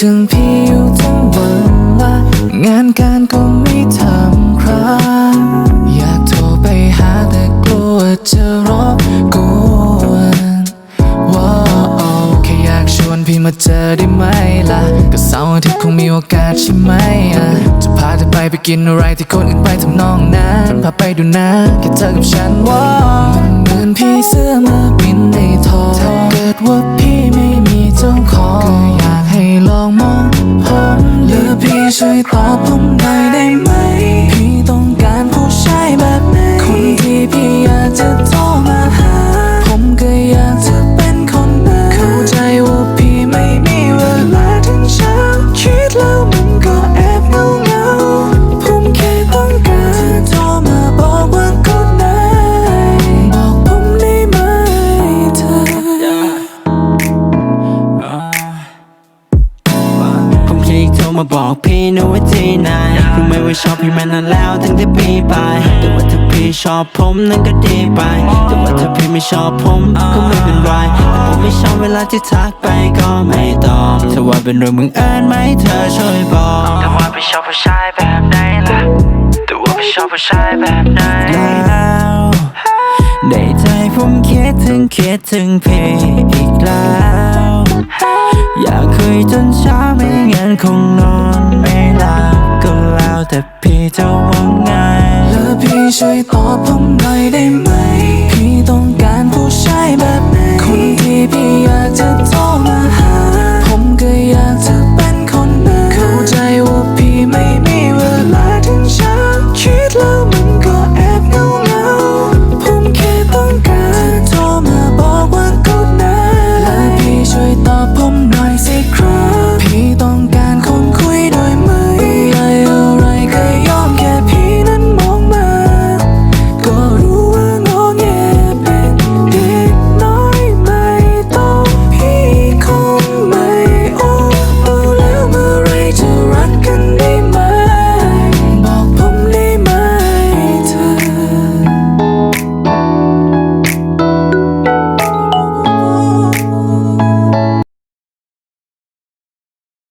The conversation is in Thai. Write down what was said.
ถึงพี่อยู่ทั้งวันละงานการก็ไม่ทำครับอยากโทรไปหาแต่กลัวจะรบกวนว้าวแค่อยากชวนพี่มาเจอได้ไหมล่ะ ก็เสาร์อาทิตย์คงมีโอกาสใช่ไหมอะจะพาเธอไปไปกินอะไรที่คนอื่นไปทำนองนั้นพาไปดูนะแค่เธอกับฉันว้าวมันเหมือนพี่เสื้อมาบินในทอง ช่วยตอบผมหน่อยได้ไหม มาบอกพี่นะว่าที่ไหนรู้ไหมว่าชอบพี่มานานแล้วตั้งแต่พี่ไป แต่ว่าถ้าพี่ชอบผมนั่นก็ดีไป แต่ว่าถ้าพี่ไม่ชอบผมก็ไม่เป็นไร แต่ผมไม่ชอบเวลาที่ทักไปก็ไม่ตอบถ้าว่าเป็นเรื่องมึงเอิญไหมเธอช่วยบอกแต่ว่าพี่ชอบผู้ชายแบบไหนล่ะแต่ว่าพี่ชอบผู้ชายแบบไหนแล้วในใจผมคิดถึงคิดถึงพี่อีกแล้ว คงนอนไม่หลับก็แล้วแต่พี่จะว่าไงแล้วพี่ช่วยตอบผมหน่อยได้ไหม พี่ต้องการ